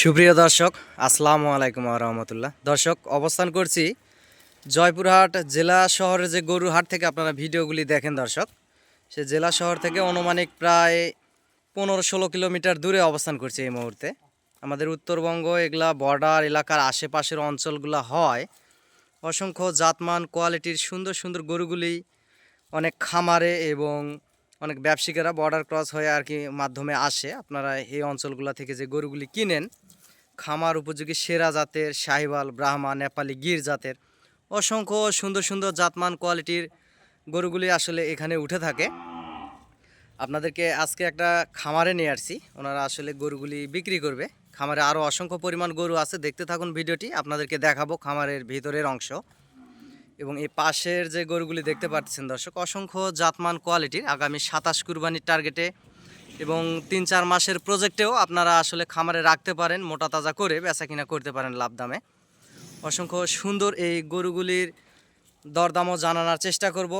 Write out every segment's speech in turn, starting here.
সুপ্রিয় দর্শক, আসসালামু আলাইকুম রহমতুল্লাহ। দর্শক, অবস্থান করছি জয়পুরহাট জেলা শহরের যে গরুর হাট থেকে আপনারা ভিডিওগুলি দেখেন দর্শক, সে জেলা শহর থেকে অনুমানিক প্রায় পনেরো ষোলো কিলোমিটার দূরে অবস্থান করছি এই মুহূর্তে। আমাদের উত্তরবঙ্গ, এগুলা বর্ডার এলাকার আশেপাশের অঞ্চলগুলো হয়। অসংখ্য জাতমান কোয়ালিটির সুন্দর সুন্দর গরুগুলি অনেক খামারে এবং অনেক ব্যবসায়িকেরা বর্ডার ক্রস হয়ে আর কি মাধ্যমে আসে। আপনারা এই অঞ্চলগুলো থেকে যে গরুগুলি কিনেন, খামার উপযোগী সেরা জাতের শাহিওয়াল, ব্রাহ্মা, নেপালি, গির জাতের অসংখ্য সুন্দর সুন্দর জাতমান কোয়ালিটির গরুগুলি আসলে এখানে উঠে থাকে। আপনাদেরকে আজকে একটা খামারে নিয়ে আসছি। ওনারা আসলে গরুগুলি বিক্রি করবে। খামারে আরও অসংখ্য পরিমাণ গরু আছে। দেখতে থাকুন ভিডিওটি। আপনাদেরকে দেখাবো খামারের ভিতরের অংশ। এবং এই পাশের যে গরুগুলি দেখতে পাচ্ছেন দর্শক, অসংখ্য জাতমান কোয়ালিটির আগামী সাতাশ কুরবানির টার্গেটে এবং তিন চার মাসের প্রজেক্টেও আপনারা আসলে খামারে রাখতে পারেন, মোটা তাজা করে বেচা কিনা করতে পারেন লাভ দামে। অসংখ্য সুন্দর এই গরুগুলির দরদামও জানানোর চেষ্টা করব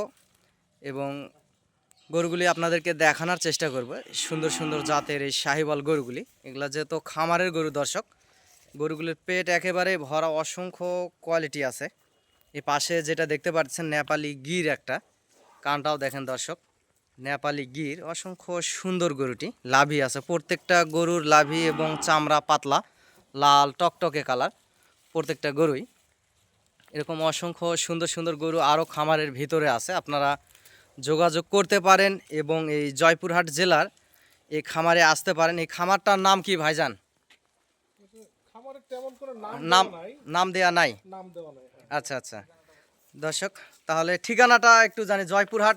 এবং গরুগুলি আপনাদেরকে দেখানোর চেষ্টা করব। সুন্দর সুন্দর জাতের এই শাহিওয়াল গরুগুলি, এগুলা যেহেতু খামারের গরু দর্শক, গরুগুলির পেট একেবারে ভরা অসংখ্য কোয়ালিটি আছে। এই পাশে যেটা দেখতে পাচ্ছেন নেপালি গির একটা। কানটাও দেখেন দর্শক নেপালি গির। অসংখ্য সুন্দর গরুটি লাভি আছে। প্রত্যেকটা গরুর লাভি এবং চামড়া পাতলা লাল টকটকে কালার প্রত্যেকটা গরুই। এরকম অসংখ্য সুন্দর সুন্দর গরু আরও খামারের ভিতরে আছে। আপনারা যোগাযোগ করতে পারেন এবং এই জয়পুরহাট জেলার এই খামারে আসতে পারেন। এই খামারটার নাম কি ভাইজান? নাম নাম দেওয়া নাই। নাম দেয়া নাই। নাম দেওয়া নাই। আচ্ছা আচ্ছা। দর্শক তাহলে ঠিকানাটা একটু জানি জয়পুরহাট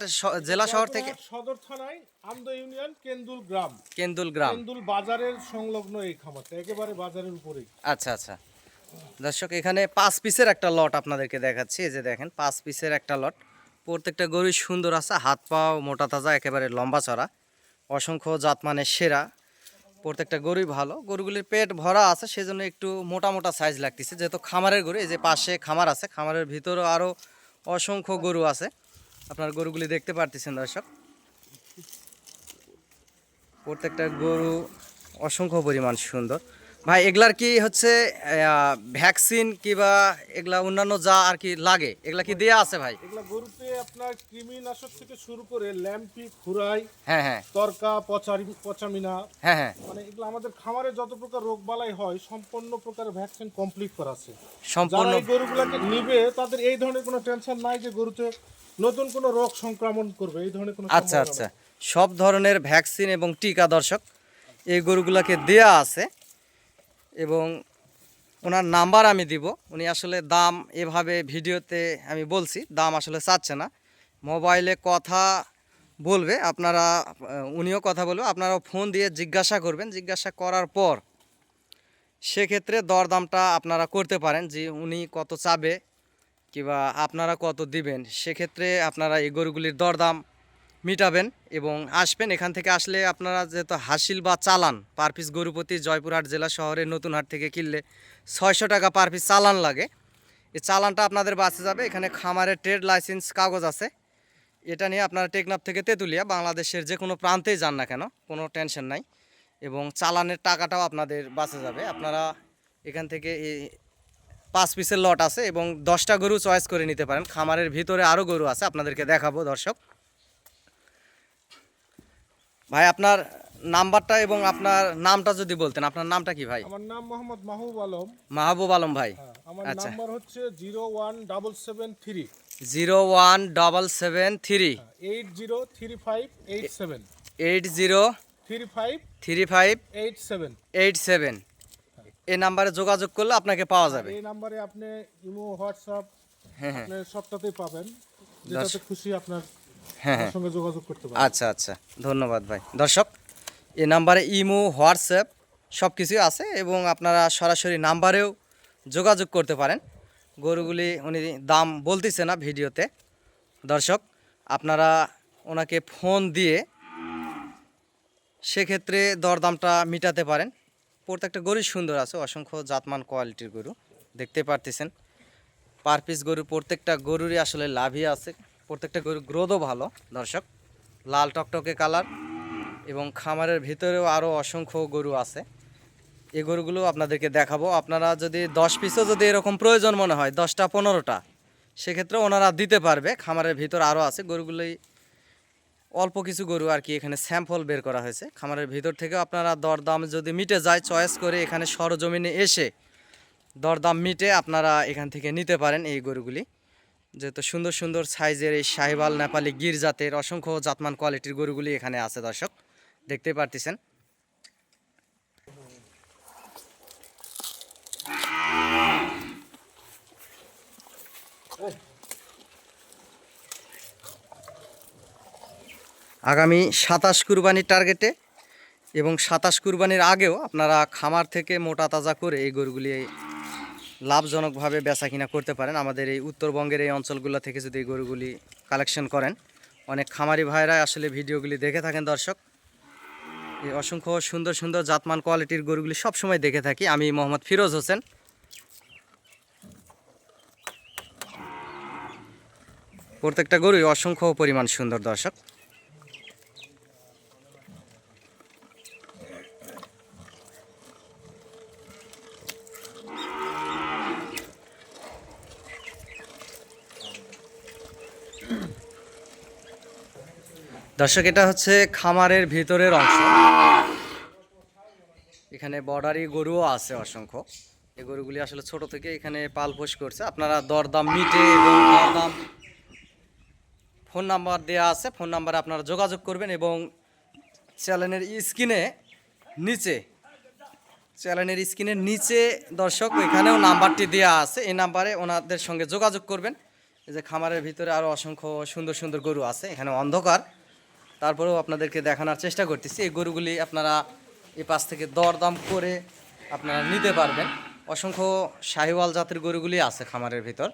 জেলা শহর থেকে? সদর থানায় আন্দ ইউনিয়ন কেন্দুল গ্রাম। কেন্দুল গ্রাম। কেন্দুল বাজারের সংলগ্ন এই খামারটা একেবারে বাজারের উপরেই। আচ্ছা আচ্ছা। দর্শক এখানে পাঁচ পিসের একটা লট আপনাদেরকে দেখাচ্ছি এই যে দেখেন পাঁচ পিসের একটা লট প্রত্যেকটা গরুই সুন্দর আছে হাত পাও মোটা তাজা একেবারে লম্বা চড়া। অসংখ্য জাতমানের সেরা। প্রত্যেকটা গরুই ভালো। গরুগুলির পেট ভরা আছে, সেজন্য একটু মোটা মোটা সাইজ লাগতেছে। যেহেতু খামারের গরু, এই যে পাশে খামার আছে, খামারের ভিতরেও আরও অসংখ্য গরু আছে। আপনার গরুগুলি দেখতে পারতেছেন দর্শক। প্রত্যেকটা গরু অসংখ্য পরিমাণ সুন্দর। ভাই এগুলার কি হচ্ছে ভ্যাকসিন কিবা এগুলা অন্যান্য যা আর কি লাগে এগুলা কি দেয়া আছে ভাই? এগুলা গরুতে আপনার কৃমিনাশক থেকে শুরু করে ল্যাম্পি খুরাই হ্যাঁ হ্যাঁ। তরকা পচারি পচামিনা হ্যাঁ হ্যাঁ। মানে এগুলো আমাদের খামারে যত প্রকার রোগ বালাই হয় সম্পূর্ণ প্রকার ভ্যাকসিন কমপ্লিট করা আছে। সম্পূর্ণ গরুগুলোকে নিবে তাদের এই ধরনের কোনো টেনশন নাই যে গরুতে নতুন কোনো রোগ সংক্রমণ করবে এই ধরনের কোনো আচ্ছা আচ্ছা। সব ধরনের ভ্যাকসিন এবং টিকা দর্শক এই গরুগুলাকে দেয়া আছে। এবং ওনার নাম্বার আমি দিব। উনি আসলে দাম এভাবে ভিডিওতে আমি বলছি, দাম আসলে চাচ্ছে না। মোবাইলে কথা বলবে, আপনারা উনিও কথা বলবে, আপনারাও ফোন দিয়ে জিজ্ঞাসা করবেন। জিজ্ঞাসা করার পর সেক্ষেত্রে দরদামটা আপনারা করতে পারেন যে উনি কত চাবে কিংবা আপনারা কত দিবেন। সেক্ষেত্রে আপনারা এই গরুগুলির দরদাম মিটাবেন এবং আসবেন। এখান থেকে আসলে আপনারা যেহেতু হাসিল বা চালান, পার পিস গরুপতি জয়পুরহাট জেলা শহরের নতুন হাট থেকে কিনলে ছয়শো টাকা পার পিস চালান লাগে। এই চালানটা আপনাদের বাঁচে যাবে। এখানে খামারের ট্রেড লাইসেন্স কাগজ আছে। এটা নিয়ে আপনারা টেকনাফ থেকে তেঁতুলিয়া, বাংলাদেশের যে কোনো প্রান্তেই যান না কেন, কোনো টেনশন নাই। এবং চালানের টাকাটাও আপনাদের বাঁচে যাবে। আপনারা এখান থেকে এই পাঁচ পিসের লট আছে এবং দশটা গরু চয়েস করে নিতে পারেন। খামারের ভিতরে আরও গরু আছে, আপনাদেরকে দেখাবো দর্শক। ভাই আপনার নাম্বারটা এবং আপনার নামটা যদি বলতেন আপনার নামটা কি ভাই? আমার নাম মোহাম্মদ মাহবুব আলম। মাহবুব আলম ভাই। হ্যাঁ, আমার আচ্ছা। নাম্বার হচ্ছে zero one double seven three. Zero one double seven three. Eight zero three five eight seven. Eight zero three five three five eight seven. Eight seven. এই নাম্বারে যোগাযোগ করলে আপনাকে পাওয়া যাবে। এই নাম্বারে আপনি ইমো হোয়াটসঅ্যাপ হ্যাঁ হ্যাঁ। আপনি সবটাতেই পাবেন। যেটাতে খুশি আপনার হ্যাঁ আমার সঙ্গে যোগাযোগ করতে পারেন। আচ্ছা আচ্ছা। ধন্যবাদ ভাই। দর্শক এই নাম্বারে ইমো হোয়াটসঅ্যাপ সব কিছুই আছে এবং আপনারা সরাসরি নাম্বারেও যোগাযোগ করতে পারেন। গরুগুলি উনি দাম বলতেছে না ভিডিওতে। দর্শক আপনারা ওনাকে ফোন দিয়ে সেক্ষেত্রে দরদামটা মিটাতে পারেন। প্রত্যেকটা গরুই সুন্দর আছে অসংখ্য জাতমান কোয়ালিটির গরু। দেখতে পারতেছেন পার পিস গরু প্রত্যেকটা গরুরই আসলে লাভই আছে। প্রত্যেকটা গরুর গ্রোথও ভালো, দর্শক। লাল টকটকে কালার এবং খামারের ভিতরেও আরও অসংখ্য গরু আছে। এই গরুগুলো আপনাদেরকে দেখাবো। আপনারা যদি দশ পিসও যদি এরকম প্রয়োজন মনে হয়, দশটা, পনেরোটা, সেক্ষেত্রে ওনারা দিতে পারবে। খামারের ভিতর আরও আছে। গরুগুলোই অল্প কিছু গরু আর কি এখানে স্যাম্পল বের করা হয়েছে। খামারের ভিতর থেকেও আপনারা দরদাম যদি মিটে যায়, চয়েস করে এখানে সরজমিনে এসে দরদাম মিটে আপনারা এখান থেকে নিতে পারেন এই গরুগুলি। যেহেতু সুন্দর সুন্দর সাইজের এই শাহিবাল নেপালি গির জাতের অসংখ্য জাতমান কোয়ালিটির গরুগুলি এখানে আছে, দর্শক। দেখতে পারতেছেন। আগামী সাতাশ কুরবানির টার্গেটে এবং সাতাশ কুরবানির আগেও আপনারা খামার থেকে মোটা তাজা করে এই গরুগুলি লাভজনকভাবে বেচা কিনা করতে পারেন। আমাদের এই উত্তরবঙ্গের এই অঞ্চলগুলো থেকে যদি এই গরুগুলি কালেকশন করেন, অনেক খামারি ভাইরা আসলে ভিডিওগুলি দেখে থাকেন দর্শক। এই অসংখ্য সুন্দর সুন্দর জাতমান কোয়ালিটির গরুগুলি সবসময় দেখে থাকি। আমি মোহাম্মদ ফিরোজ হোসেন। প্রত্যেকটা গরুই অসংখ্য পরিমাণ সুন্দর দর্শক। দর্শক, এটা হচ্ছে খামারের ভিতরের অংশ। এখানে বর্ডারি গরুও আছে অসংখ্য। এই গরুগুলি আসলে ছোট থেকে এখানে পালপোষ করছে। আপনারা দরদাম, মিটে এবং দরদাম, ফোন নাম্বার দেওয়া আছে। ফোন নাম্বারে আপনারা যোগাযোগ করবেন এবং চ্যানেলের স্ক্রিনে নিচে, চ্যানেলের স্ক্রিনের নিচে দর্শক, এখানেও নাম্বারটি দেওয়া আছে। এই নাম্বারে ওনাদের সঙ্গে যোগাযোগ করবেন। এই যে খামারের ভিতরে আরও অসংখ্য সুন্দর সুন্দর গরু আছে। এখানে অন্ধকার। তারপরেও আপনাদেরকে দেখানোর চেষ্টা করতেছি। এই গরুগুলি আপনারা এই পাশ থেকে দরদাম করে আপনারা নিতে পারবেন। অসংখ্য শাহিওয়াল জাতের গরুগুলি আছে খামারের ভিতর।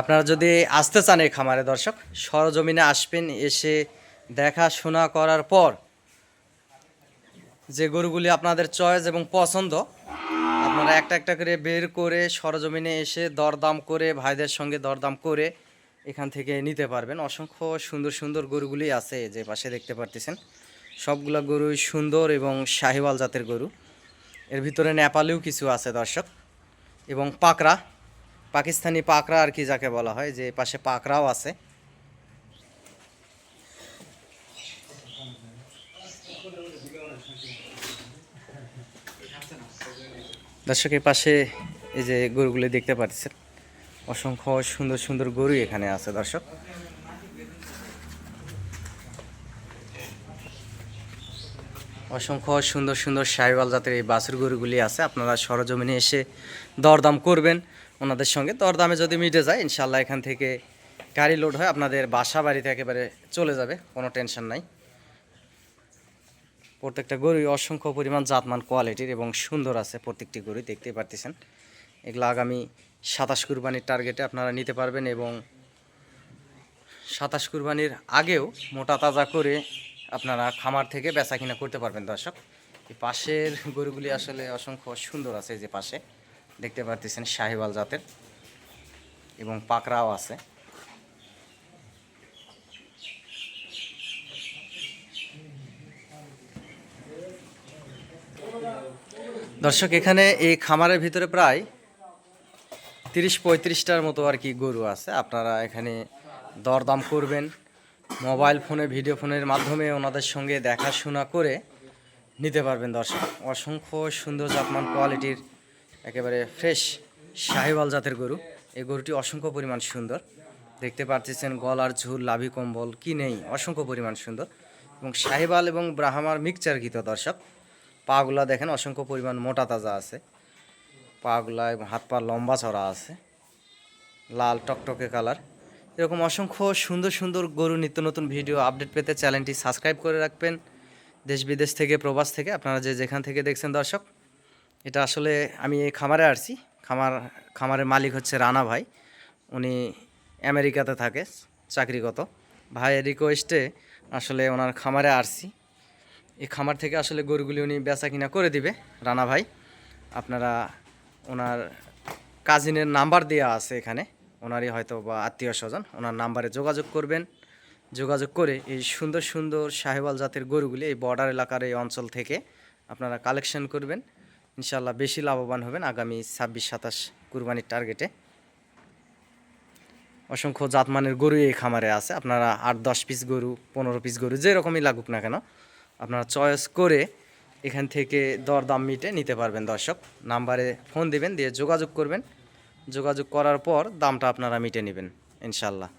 আপনারা যদি আসতে চান এই খামারে, দর্শক, সরজমিনে আসবেন, এসে দেখাশোনা করার পর যে গরুগুলি আপনাদের চয়েস এবং পছন্দ আপনারা একটা একটা করে বের করে সরজমিনে এসে দরদাম করে, ভাইদের সঙ্গে দরদাম করে এখান থেকে নিতে পারবেন। অসংখ্য সুন্দর সুন্দর গরুগুলি আছে যে পাশে দেখতে পারতেছেন। সবগুলো গরুই সুন্দর এবং শাহিওয়াল জাতের গরু। এর ভিতরে নেপালেও কিছু আছে দর্শক। এবং পাকরা, পাকিস্তানি পাকরা আর কি যাকে বলা হয়, যে পাশে পাকরাও আছে। দর্শকের পাশে এই যে গরুগুলি দেখতে পাচ্ছেন, অসংখ্য সুন্দর সুন্দর গরু এখানে আছে, দর্শক। অসংখ্য সুন্দর সুন্দর সাইওয়াল জাতের এই বাছুর গরুগুলি আছে, আপনারা সরজমিনে এসে দরদাম করবেন। ওনাদের সঙ্গে দরদামে যদি মিটে যায় ইনশাল্লাহ এখান থেকে গাড়ি লোড হয় আপনাদের বাসা বাড়িতে একেবারে চলে যাবে, কোনো টেনশন নাই। প্রত্যেকটা গরুই অসংখ্য পরিমাণ জাতমান কোয়ালিটির এবং সুন্দর আছে প্রত্যেকটি গরু দেখতে পারতেছেন। এগুলো আগামী সাতাশ কুরবানির টার্গেটে আপনারা নিতে পারবেন এবং সাতাশ কুরবানির আগেও মোটা তাজা করে আপনারা খামার থেকে বেচা কিনা করতে পারবেন দর্শক। এই পাশের গরুগুলি আসলে অসংখ্য সুন্দর আছে এই যে পাশে, দেখতে পারতেছেন শাহিওয়াল জাতের এবং পাকরাও আছে। দর্শক, এখানে এই খামারের ভিতরে প্রায় তিরিশ পঁয়ত্রিশটার মতো আর কি গরু আছে। আপনারা এখানে দরদাম করবেন, মোবাইল ফোনে, ভিডিও ফোনের মাধ্যমে ওনাদের সঙ্গে দেখাশোনা করে নিতে পারবেন দর্শক। অসংখ্য সুন্দর জাতমান কোয়ালিটির, একেবারে ফ্রেশ শাহিওয়াল জাতের গরু। এই গরুটি অসংখ্য পরিমাণ সুন্দর। দেখতে পারতেছেন গলার ঝুল, লাভি কম্বল, কি নেই, অসংখ্য পরিমাণ সুন্দর। এবং শাহিওয়াল এবং ব্রাহ্মার মিক্সচার গীত দর্শক পাগুলা দেখেন, অসংখ্য পরিমাণ মোটা তাজা আছে। পাগুলা এবং হাত পা লম্বা চড়া আছে। লাল টকটকে কালার। এরকম অসংখ্য সুন্দর সুন্দর গরু নিত্য নতুন ভিডিও আপডেট পেতে চ্যানেলটি সাবস্ক্রাইব করে রাখবেন। দেশ বিদেশ থেকে, প্রবাস থেকে, আপনারা যে যেখান থেকে দেখছেন দর্শক, এটা আসলে আমি এই খামারে আসছি। খামার, খামারের মালিক হচ্ছে রানা ভাই। উনি আমেরিকাতে থাকে, চাকরিগত। ভাইয়ের রিকোয়েস্টে আসলে ওনার খামারে আসছি। এই খামার থেকে আসলে গরুগুলি উনি বেচা কিনা করে দিবে। রানা ভাই, আপনারা ওনার কাজিনের নাম্বার দেওয়া আছে এখানে। ওনারই হয়তো বা আত্মীয় স্বজন, ওনার নাম্বারে যোগাযোগ করবেন। যোগাযোগ করে এই সুন্দর সুন্দর সাহেবাল জাতের গরুগুলি এই বর্ডার এলাকার এই অঞ্চল থেকে আপনারা কালেকশন করবেন। ইনশাল্লাহ বেশি লাভবান হবেন আগামী ছাব্বিশ সাতাশ কুরবানির টার্গেটে অসংখ্য জাতমানের গরু এই খামারে আছে। আপনারা আট, দশ পিস গরু, পনেরো পিস গরু যেরকমই লাগুক না কেন আপনারা চয়েস করে এখান থেকে দরদাম মিটে নিতে পারবেন দর্শক। নাম্বারে ফোন দিবেন, দিয়ে যোগাযোগ করবেন। যোগাযোগ করার পর দামটা আপনারা মিটে নেবেন, ইনশাল্লাহ।